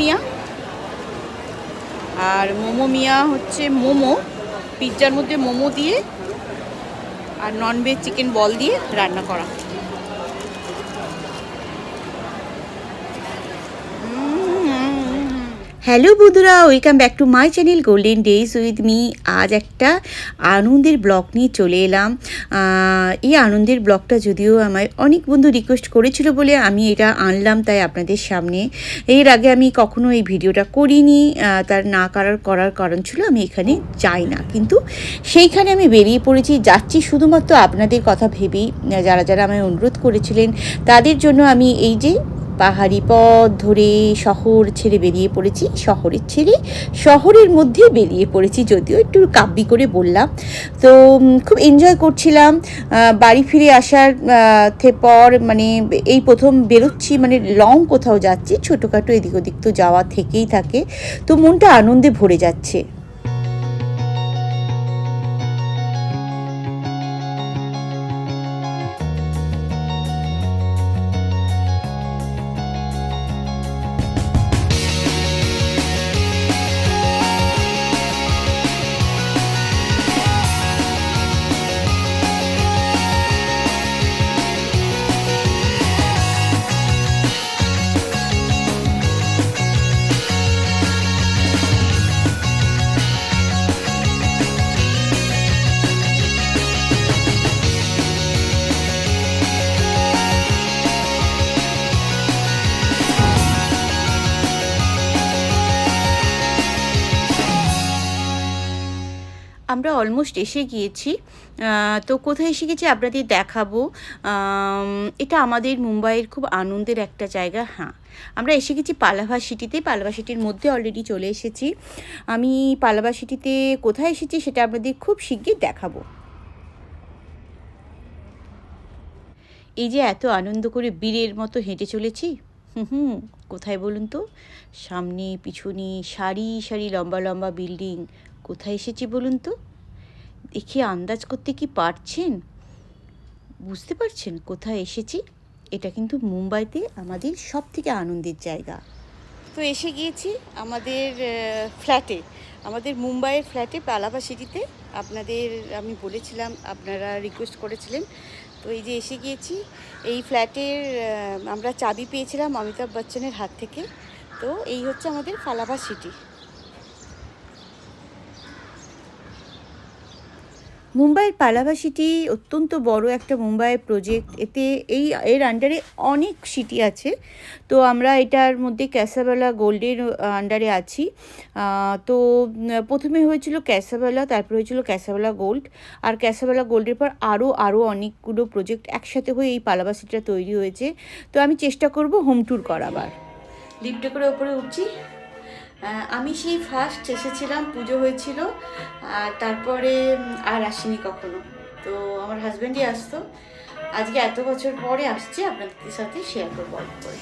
মিয়া। আর মোমো মিয়া হচ্ছে মোমো। পিৎজার মধ্যে মোমো দিয়ে আর ননভেজ চিকেন বল দিয়ে রান্না করা। হ্যালো বন্ধুরা, welcome back to my channel golden days with me. আজ একটা আনন্দের ব্লগ নিয়ে চলে এলাম। এই আনন্দের ব্লগটা যদিও আমায় অনেক বন্ধু রিকোয়েস্ট করেছিল বলে আমি এটা আনলাম তাই আপনাদের সামনে। এর আগে আমি কখনো এই ভিডিওটা করিনি তার না করার করার কারণ ছিল আমি এখানে যাই না। কিন্তু সেইখানে আমি বেরিয়ে পড়েছি, যাচ্ছি শুধুমাত্র আপনাদের কথা ভেবেই। যারা যারা আমায় অনুরোধ করেছিলেন, তাদের জন্য আমি এই যে পাহাড়ি পথ ধরে শহর ছেড়ে বেরিয়ে পড়েছি, শহরের ছেড়ে শহরের মধ্যে বেরিয়ে পড়েছি যদিও একটু কাব্যি করে বললাম। তো খুব এনজয় করছিলাম। বাড়ি ফিরে আসার পর মানে এই প্রথম বেরোচ্ছি মানে লং কোথাও যাচ্ছি, ছোটোখাটো এদিক ওদিক তো যাওয়া থেকেই থাকে। তো মনটা আনন্দে ভরে যাচ্ছে। আমরা অলমোস্ট এসে গিয়েছি। তো কোথায় এসে গেছি আপনাদের দেখাবো। এটা আমাদের মুম্বাইয়ের খুব আনন্দের একটা জায়গা হ্যাঁ। আমরা এসে গেছি পালাভা সিটিতে। পালাভা সিটির মধ্যে অলরেডি চলে এসেছি। আমি পালাভা সিটিতে কোথায় এসেছি সেটা আপনাদের খুব শিগগির দেখাবো। এই যে এত আনন্দ করে বীরের মতো হেঁটে চলেছি। হুম হুম, কোথায় বলুন তো? সামনে পিছনে সারি সারি লম্বা লম্বা বিল্ডিং। কোথায় এসেছি বলুন তো? দেখে আন্দাজ করতে কি পারছেন? বুঝতে পারছেন কোথায় এসেছি? এটা কিন্তু মুম্বাইতে আমাদের সব থেকে আনন্দের জায়গা। তো এসে গিয়েছি আমাদের ফ্ল্যাটে আমাদের মুম্বাইয়ের ফ্ল্যাটে পালাভা সিটিতে। আপনাদের, আমি বলেছিলাম, আপনারা রিকোয়েস্ট করেছিলেন। তো এই যে এসে গিয়েছি, এই ফ্ল্যাটের আমরা চাবি পেয়েছিলাম অমিতাভ বচ্চনের হাত থেকে। তো এই হচ্ছে আমাদের ফালাভা সিটি। মুম্বাইয়ের পালাভা সিটি অত্যন্ত বড় একটা মুম্বাইয়ের প্রজেক্ট এতে এই, এর আন্ডারে অনেক সিটি আছে। তো আমরা এটার মধ্যে ক্যাসাবেলা গোল্ডের আন্ডারে আছি। তো প্রথমে হয়েছিল ক্যাসাবেলা তারপর হয়েছিল ক্যাসাবেলা গোল্ড আর ক্যাসাবেলা গোল্ডের পর আরও আরও অনেকগুলো প্রজেক্ট একসাথে হয়ে এই পালাভা সিটিটা তৈরি হয়েছে। তো আমি চেষ্টা করব হোম ট্যুর করাবার। লিফটে করে ওপরে উঠছি। আমি সেই ফার্স্ট এসেছিলাম, পুজো হয়েছিল, আর তারপরে আর আসিনি কখনো। তো আমার হাজব্যান্ডই আসতো। আজকে এত বছর পরে আসছে, আপনাদের সাথে শেয়ার করব অল্প করে।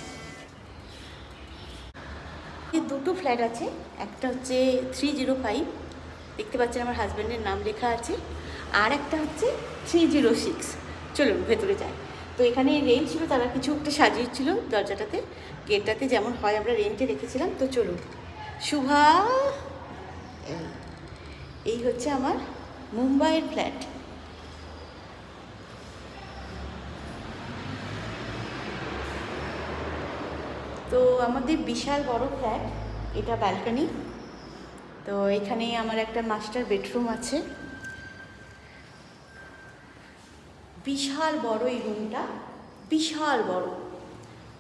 দুটো ফ্ল্যাট আছে, একটা হচ্ছে থ্রি জিরো ফাইভ দেখতে পাচ্ছেন আমার হাজব্যান্ডের নাম লেখা আছে, আর একটা হচ্ছে থ্রি জিরো সিক্স চলুন, ভেতরে যাই। তো এখানে রেন্ট ছিল, তারা কিছু একটা সাজিয়েছিল দরজাটাতে। গেটটাতে যেমন হয় আমরা রেন্টে রেখেছিলাম, তো চলুন। শুভা এই- হচ্ছে আমার মুম্বাইয়ের ফ্ল্যাট। তো আমাদের বিশাল বড় ফ্ল্যাট, এটা ব্যালকনি। তো এখানে আমার একটা মাস্টার বেডরুম আছে। বিশাল বড় এই রুমটা বিশাল বড়।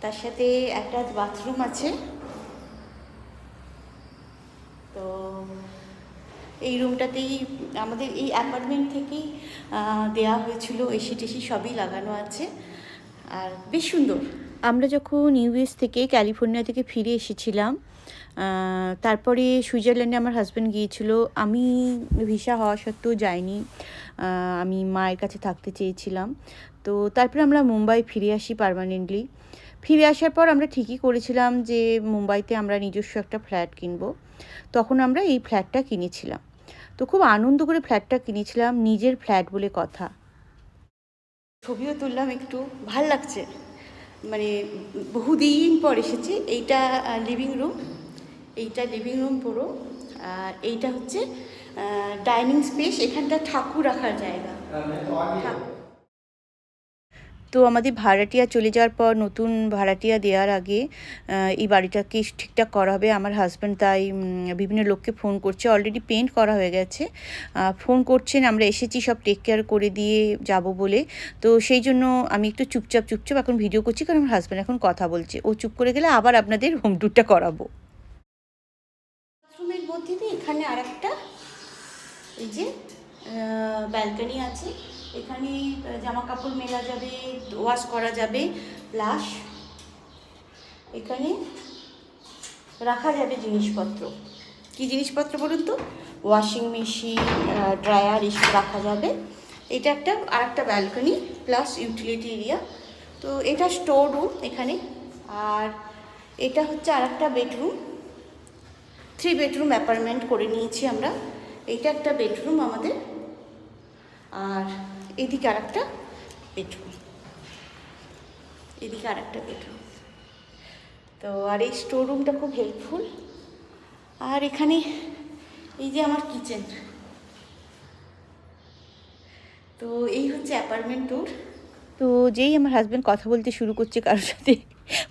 তার সাথে একটা বাথরুম আছে। তো এই রুমটাতেই আমাদের এই অ্যাপার্টমেন্ট থেকেই দেয়া হয়েছিল এসি টেসি সবই লাগানো আছে। আর বেশ সুন্দর। আমরা যখন ইউএস থেকে ক্যালিফোর্নিয়া থেকে ফিরে এসেছিলাম তারপরে সুইজারল্যান্ডে আমার হাজব্যান্ড গিয়েছিল। আমি ভিসা হওয়া সত্ত্বেও যাইনি। আমি মায়ের কাছে থাকতে চেয়েছিলাম। তো তারপরে আমরা মুম্বাই ফিরে আসি পার্মানেন্টলি ফিরে আসার পর আমরা ঠিকই করেছিলাম যে মুম্বাইতে আমরা নিজস্ব একটা ফ্ল্যাট কিনব। তখন আমরা এই ফ্ল্যাটটা কিনেছিলাম। তো খুব আনন্দ করে ফ্ল্যাটটা কিনেছিলাম নিজের ফ্ল্যাট বলে কথা। ছবিও তুললাম একটু ভালো লাগছে। মানে বহুদিন পর এসেছি এইটা লিভিং রুম এইটা লিভিং রুম পুরো। আর এইটা হচ্ছে ডাইনিং স্পেস এখানটা ঠাকুর রাখার জায়গা। ঠাকুর। তো আমাদের ভাড়াটিয়া চলে যাওয়ার পর নতুন ভাড়াটিয়া দেওয়ার আগে এই বাড়িটাকে ঠিকঠাক করা হবে। আমার হাজব্যান্ড তাই বিভিন্ন লোককে ফোন করছে। অলরেডি পেন্ট করা হয়ে গেছে। ফোন করছেন, আমরা এসেছি, সব টেক কেয়ার করে দিয়ে যাব বলে। তো সেই জন্য আমি একটু চুপচাপ চুপচাপ এখন ভিডিও করছি, কারণ আমার হাজব্যান্ড এখন কথা বলছে। ও চুপ করে গেলে আবার আপনাদের হোম ট্যুরটা করাবো। বাথরুমের মধ্যে এখানে আর একটা এই যে ব্যালকনি আছে। এখানে জামা কাপড় মেলা যাবে, ওয়াশ করা যাবে প্লাস এখানে রাখা যাবে জিনিসপত্র। কি জিনিসপত্র বলুন তো? ওয়াশিং মেশিন ড্রায়ার, এসব রাখা যাবে। এটা একটা আর একটা ব্যালকনি, প্লাস ইউটিলিটি এরিয়া। তো এটা স্টোর রুম এখানে। আর এটা হচ্ছে আর একটা বেডরুম। থ্রি বেডরুম অ্যাপার্টমেন্ট করে নিয়েছি আমরা। এইটা একটা বেডরুম আমাদের। আর এদিকে আর একটা বেডরুম এদিকে আর একটা বেডরুম তো আর এই স্টোর রুমটা খুব হেল্পফুল আর এখানে এই যে আমার কিচেন তো এই হচ্ছে অ্যাপার্টমেন্ট ট্যুর তো যেই আমার হাজব্যান্ড কথা বলতে শুরু করছে কারোর সাথে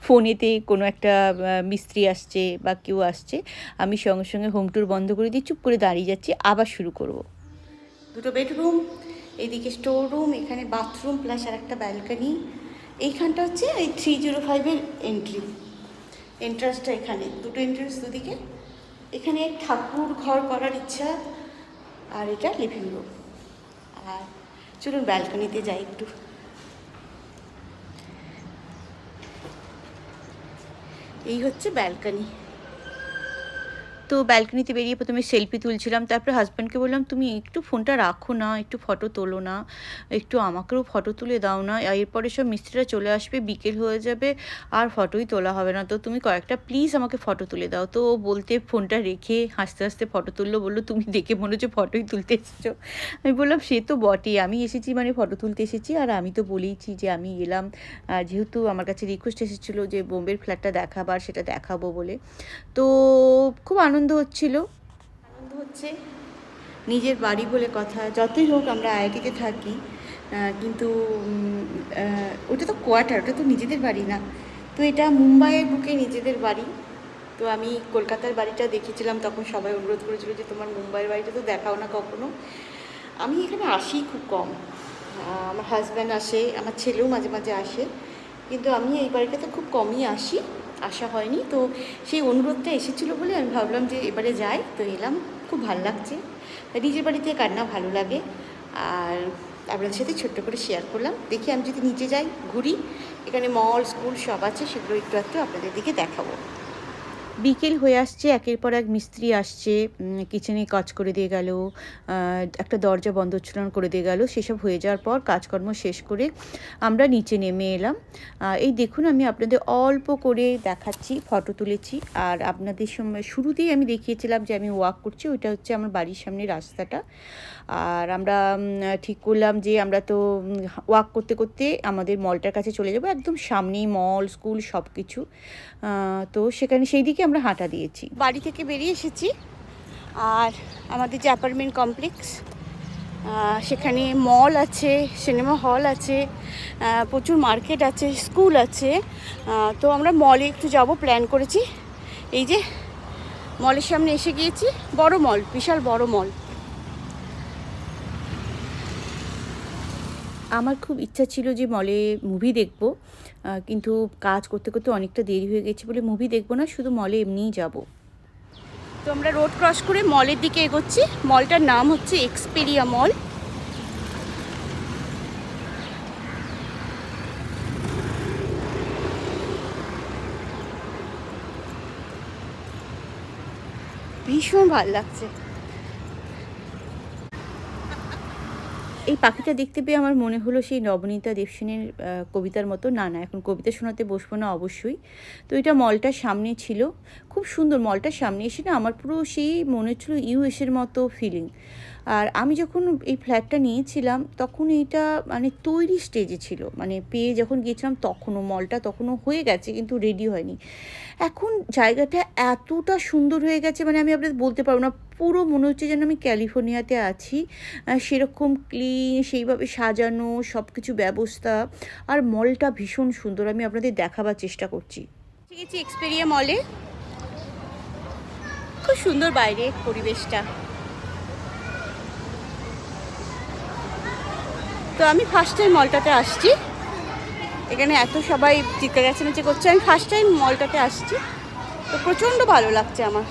ফোনেতে কোনো একটা মিস্ত্রি আসছে বা কেউ আসছে আমি সঙ্গে সঙ্গে হোম ট্যুর বন্ধ করে দিয়ে চুপ করে দাঁড়িয়ে যাচ্ছি আবার শুরু করব। দুটো বেডরুম এইদিকে স্টোর রুম এখানে বাথরুম প্লাস আর একটা ব্যালকনি এইখানটা হচ্ছে এই থ্রি জিরো ফাইভের এন্ট্রি এন্ট্রান্সটা এখানে, দুটো এন্ট্রান্স দুদিকে। এখানে ঠাকুর ঘর করার ইচ্ছা, আর এটা লিভিং রুম আর চলুন ব্যালকনিতে যাই একটু। এই হচ্ছে ব্যালকনি তো ব্যালকনিতে বেরিয়ে প্রথমে সেলফি তুলছিলাম, তারপরে হাজব্যান্ডকে বললাম, তুমি একটু ফোনটা রাখো না, একটু ফটো তোলো না, একটু আমাকেও ফটো তুলে দাও না। এরপরে সব মিস্ত্রিরা চলে আসবে, বিকেল হয়ে যাবে, আর ফটোই তোলা হবে না। তো তুমি কয়েকটা প্লিজ আমাকে ফটো তুলে দাও। তো বলতে ফোনটা রেখে হাসতে হাসতে ফটো তুললো। বলল, তুমি দেখে মনে হচ্ছে ফটোই তুলতে এসেছ। আমি বললাম, সে তো বটেই। আমি এসেছি মানে ফটো তুলতে এসেছি, আর আমি তো বলেইছি যে আমি এলাম। যেহেতু আমার কাছে রিকোয়েস্ট এসেছিল যে বোম্বের ফ্ল্যাটটা দেখাবার, সেটা দেখাবো বলে। তো খুব আনন্দ হচ্ছিল? আনন্দ হচ্ছে নিজের বাড়ি বলে কথা, যতই হোক আমরা আইআইটিতে থাকি কিন্তু ওটা তো কোয়ার্টার, ওটা তো নিজেদের বাড়ি না। তো এটা মুম্বাইয়ের বুকে নিজেদের বাড়ি। তো আমি কলকাতার বাড়িটা দেখেছিলাম, তখন সবাই অনুরোধ করেছিল যে তোমার মুম্বাইয়ের বাড়িটা তো দেখাও না কখনো। আমি এখানে আসি খুব কম। আমার হাজব্যান্ড আসে, আমার ছেলেও মাঝে মাঝে আসে। কিন্তু আমি এই বাড়িটাতে খুব কমই আসি। আসা হয়নি। তো সেই অনুরোধটা এসেছিল বলে আমি ভাবলাম যে এবারে যাই। তো এলাম, খুব ভালো লাগছে। নিজের বাড়িতে কান্না ভালো লাগে। আর আপনাদের সাথে ছোট্ট করে শেয়ার করলাম। দেখি আমি যদি নিচে যাই, ঘুরি, এখানে মল স্কুল সব আছে, সেগুলো একটু একটু আপনাদের দিকে দেখাবো। বিকেল হয়ে আসছে, একের পর এক মিস্ত্রি আসছে কিচেনে কাজ করে দিয়ে গেল একটা দরজা বন্ধ উচ্চারণ করে দিয়ে গেল, সেসব হয়ে যাওয়ার পর কাজকর্ম শেষ করে আমরা নিচে নেমে এলাম। এই দেখুন আমি আপনাদের অল্প করে দেখাচ্ছি ফটো তুলেছি, আর আপনাদের সময় শুরুতেই আমি দেখিয়েছিলাম যে আমি ওয়াক করছি, ওইটা হচ্ছে আমার বাড়ির সামনে রাস্তাটা। আর আমরা ঠিক করলাম যে আমরা তো ওয়াক করতে করতে আমাদের মলটার কাছে চলে যাব, একদম সামনেই মল স্কুল সব কিছু তো সেখানে সেই দিকে আমরা হাঁটা দিয়েছি। বাড়ি থেকে বেরিয়ে এসেছি। আর আমাদের যে অ্যাপার্টমেন্ট কমপ্লেক্স সেখানে মল আছে, সিনেমা হল আছে প্রচুর মার্কেট আছে, স্কুল আছে। তো আমরা মলে একটু যাব, প্ল্যান করেছি। এই যে মলের সামনে এসে গিয়েছি, বড় মল, বিশাল বড় মল। আমার খুব ইচ্ছা ছিল যে মলে মুভি দেখব কিন্তু কাজ করতে করতে অনেকটা দেরি হয়ে গেছে বলে মুভি দেখব না, শুধু মলে এমনিই যাব। তো আমরা রোড ক্রস করে মলের দিকে এগোচ্ছি। মলটার নাম হচ্ছে এক্সপেরিয়া মল ভীষণ ভালো লাগছে। এই পাখিটা দেখতে পেয়ে আমার মনে হলো সেই নবনীতা দেবসেনের কবিতার মতো, না না, এখন কবিতা শোনাতে বসবো না, অবশ্যই। তো এটা মলটার সামনে ছিল। খুব সুন্দর মলটার সামনে এসে না আমার পুরো সেই মনে হচ্ছিল ইউএসের মতো ফিলিং আর আমি যখন এই ফ্ল্যাটটা নিয়েছিলাম, তখন এইটা মানে তৈরি স্টেজে ছিল। মানে পেয়ে যখন গিয়েছিলাম, তখনও মলটা তখনও হয়ে গেছে, কিন্তু রেডি হয়নি। এখন জায়গাটা এতটা সুন্দর হয়ে গেছে মানে আমি আপনাদের বলতে পারব না, পুরো মনে হচ্ছে যেন আমি ক্যালিফোর্নিয়াতে আছি। সেরকম ক্লিন সেইভাবে সাজানো সব কিছু ব্যবস্থা, আর মলটা ভীষণ সুন্দর। আমি আপনাদের দেখাবার চেষ্টা করছি। ঠিক আছে এক্সপেরিয়া মলে খুব সুন্দর বাইরে পরিবেশটা। তো আমি ফার্স্ট টাইম মলটাতে আসছি। এখানে এত সবাই চিৎকার নিচে করছে আমি ফার্স্ট টাইম মলটাতে আসছি। তো প্রচণ্ড ভালো লাগছে আমার।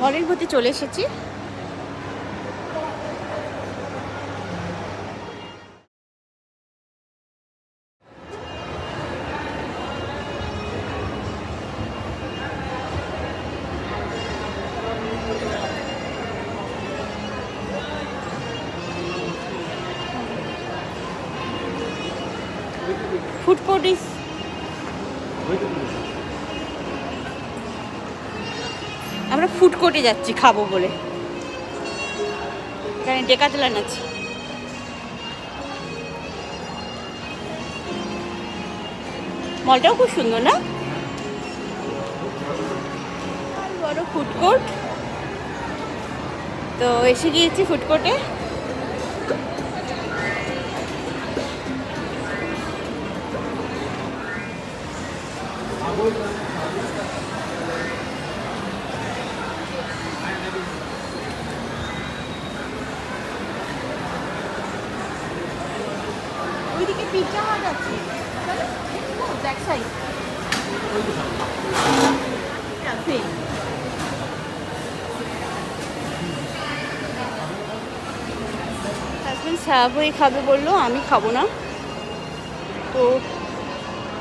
মলের মধ্যে চলে এসেছি। ফুড কোর্ট ইস আমরা ফুড কোর্টে যাচ্ছি, খাব বলে। এখানে ডেকাতলান আছে। মলটাও খুব সুন্দর, না? বড় ফুড কোর্ট তো এসে গিয়েছি ফুড কোর্টে হাজব্যান্ড সাহাবই খাবে বলল আমি খাব না। তো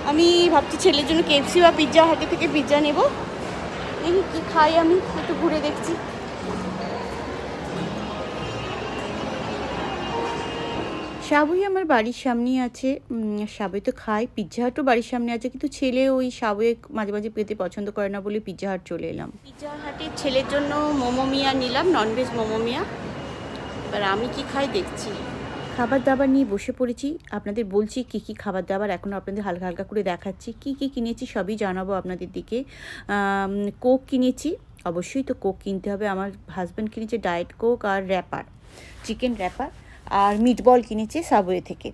আমি ভাবছি ছেলের জন্য কেএফসি বা পিৎজা হাটে থেকে পিৎজা নেব। দেখি কী খাই আমি একটু ঘুরে দেখছি। সাবুই আমার বাড়ির সামনেই আছে। সাবুই তো খায় পিৎজা হাটও বাড়ির সামনে আছে কিন্তু ছেলে ওই সাবুয়ে মাঝে মাঝে পেতে পছন্দ করে না বলে পিৎজা হাট চলে এলাম। পিৎজা হাটের ছেলের জন্য মোমো মিয়া নিলাম ননভেজ মোমো মিয়া। এবার আমি কি খাই দেখছি। খাবার দাবার নিয়ে বসে পড়েছি। আপনাদের বলছি কি কি খাবার দাবার এখন আপনাদের হালকা হালকা করে দেখাচ্ছি। কি কি কিনেছি সবই জানাব আপনাদের দিকে। কোক কিনেছি। অবশ্যই তো কোক কিনতে হবে। আমার হাজব্যান্ড কিনেছে ডায়েট কোক আর র্যাপার চিকেন র্যাপার আর মিটবল কিনেছে সাবওয়ে থেকে।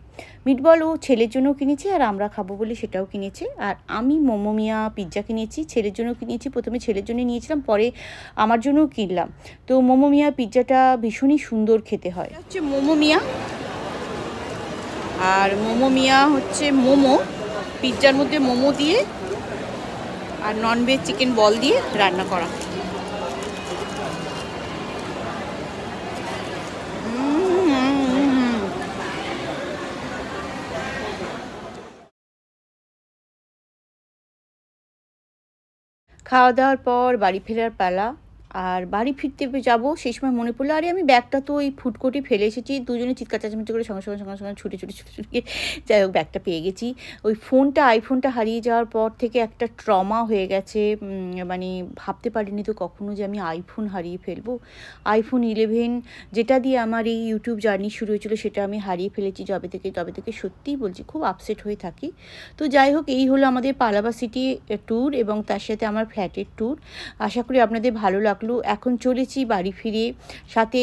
মিটবল ও ছেলের জন্য কিনেছে আর আমরা খাব বলে সেটাও কিনেছে। আর আমি মোমো মিয়া পিৎজা কিনেছি, ছেলের জন্য কিনেছি। প্রথমে ছেলের জন্য নিয়েছিলাম, পরে আমার জন্যও কিনলাম। তো মোমো মিয়া পিৎজাটা ভীষণই সুন্দর খেতে হয়। হচ্ছে হচ্ছে মোমোমিয়া আর মোমো মিয়া হচ্ছে মোমো, পিৎজার মধ্যে মোমো দিয়ে আর ননভেজ চিকেন বল দিয়ে রান্না করা। খাওয়া দাওয়ার পর বাড়ি ফেরার পালা। আর বাড়ি ফিরতে যাব, সেই সময় মনে পড়ল, আরে আমি ব্যাগটা তো ওই ফুটকোটে ফেলে এসেছি, দুজনে চিৎকার চেঁচামেচি করে সঙ্গে সঙ্গে সঙ্গে সঙ্গে ছুটে ছুটে ছুটে ছুটে যাই হোক ব্যাগটা পেয়ে গেছি। ওই ফোনটা আইফোনটা হারিয়ে যাওয়ার পর থেকে একটা ট্রমা হয়ে গেছে মানে ভাবতে পারিনি তো কখনো যে আমি আইফোন হারিয়ে ফেলব। আইফোন ইলেভেন যেটা দিয়ে আমার এই ইউটিউব জার্নি শুরু হয়েছিল, সেটা আমি হারিয়ে ফেলেছি যবে থেকে, তবে থেকে সত্যিই বলছি খুব আপসেট হয়ে থাকি। তো যাই হোক, এই হলো আমাদের পালাবা সিটি ট্যুর এবং তার সাথে আমার ফ্ল্যাটের ট্যুর আশা করি আপনাদের ভালো লাগল। এখন চলেছি বাড়ি ফিরে। সাথে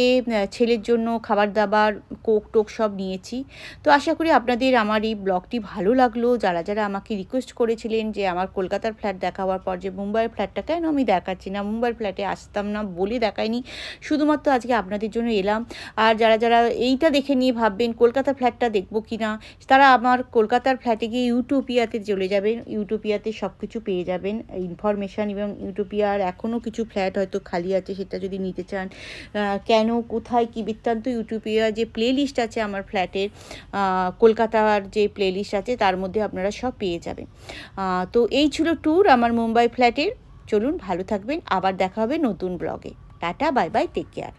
ছেলের জন্য খাবার দাবার, কোক টোক সব নিয়েছি। তো আশা করি আপনাদের আমার এই ব্লগটি ভালো লাগল। যারা যারা আমাকে রিকোয়েস্ট করেছিলেন যে আমার কলকাতার ফ্ল্যাট দেখাবার পর যে মুম্বাইয়ের ফ্ল্যাটটা কেন আমি দেখাচ্ছি না? মুম্বাইয়ের ফ্ল্যাটে আসতাম না বলে দেখাইনি। শুধুমাত্র আজকে আপনাদের জন্য এলাম। আর যারা যারা এইটা দেখে নিয়ে ভাববেন কলকাতা ফ্ল্যাটটা দেখব কি না তারা আমার কলকাতার ফ্ল্যাটে গিয়ে ইউটোপিয়াতে চলে যাবেন। ইউটোপিয়াতে সব কিছু পেয়ে যাবেন। ইনফরমেশান এবং ইউটোপিয়ার এখনও কিছু ফ্ল্যাট হয়তো খালি আছে সেটা যদি নিতে চান। কেন, কোথায়, কী বৃত্তান্ত ইউটিউবিয়া যে প্লেলিস্ট আছে আমার ফ্ল্যাটের কলকাতার যে প্লেলিস্ট আছে তার মধ্যে আপনারা সব পেয়ে যাবেন। তো এই ছিল ট্যুর আমার মুম্বাই ফ্ল্যাটের। চলুন ভালো থাকবেন। আবার দেখা হবে নতুন ব্লগে tata bye bye take care